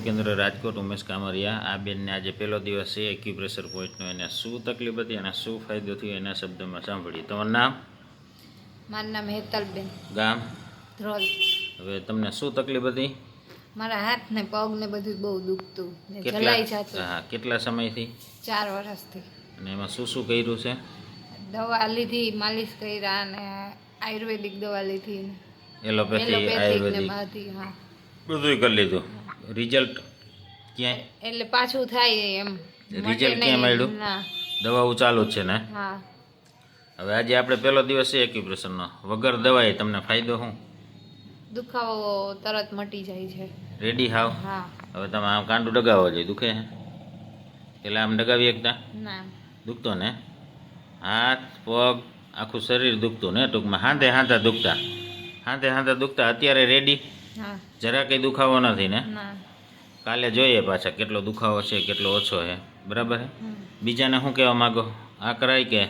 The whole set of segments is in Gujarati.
કેન્દ્ર રાજકોટ ઉમેશ કામરિયા આ બેનને આજે પહેલો દિવસ છે એક્યુપ્રેશર પોઈન્ટનો એને શું તકલીફ હતી અને શું ફાયદો થયો એના શબ્દમાં સાંભળીએ. તમારું નામ? મારું નામ હેતલબેન. ગામ? ધ્રોલ. હવે તમને શું તકલીફ હતી? મારા હાથ ને પગ ને બધું બહુ દુખતું. કેટલા જલાઈ જતું. હા કેટલા સમયથી? ચાર વર્ષથી. અને એમાં શું શું કર્યું છે? દવા લીધી માલિશ કર્યા અને આયુર્વેદિક દવા લીધી. એલોપેથી આયુર્વેદિક. હા. બધુંય કરી લીધું. રિઝલ્ટ ક્યાંય? એટલે પાછું થાય એમ. રિઝલ્ટ ક્યાં મળ્યું? દવાઓ ચાલુ છે ને? હા. હવે આજે આપણે પહેલો દિવસ છે એક્યુપ્રેશરનો વગર દવાએ તમને ફાયદો શું? દુખાવો તરત મટી જાય છે. રેડી હાવ? હા. હવે તમે આમ કાંડું ડગાવો જોઈએ. દુખે પેલા આમ ડગાવી એકતા ના દુખતો ને? હાથ પગ આખું શરીર દુખતું ને ટૂંકમાં? હાંધે હાંધા દુખતા. હાંધે હાંધા દુખતા. અત્યારે રેડી જરા કંઈ દુખાવો નથી ને? કાલે જોઈએ પાછા કેટલો દુખાવો છે કેટલો ઓછો છે. બરાબર છે બીજાને શું કહેવા માગો? આ કરાય કે?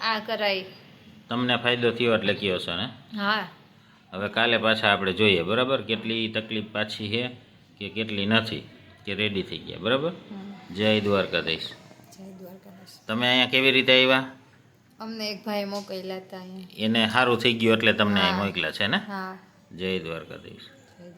આ કરાય. તમને ફાયદો થયો એટલે કયો છો ને? હા. હવે કાલે પાછા આપણે જોઈએ બરાબર? કેટલી તકલીફ પાછી છે કે કેટલી નથી કે રેડી થઈ ગયા બરાબર. જય દ્વારકાધીશ. જય દ્વારકાધીશ. તમે અહીંયા કેવી રીતે આવ્યા? અમને એક ભાઈ મોકલ્યા હતા એને સારું થઈ ગયું એટલે તમને અહીં મોકલ્યા છે ને? હા. જય દ્વારકાધીશ. જય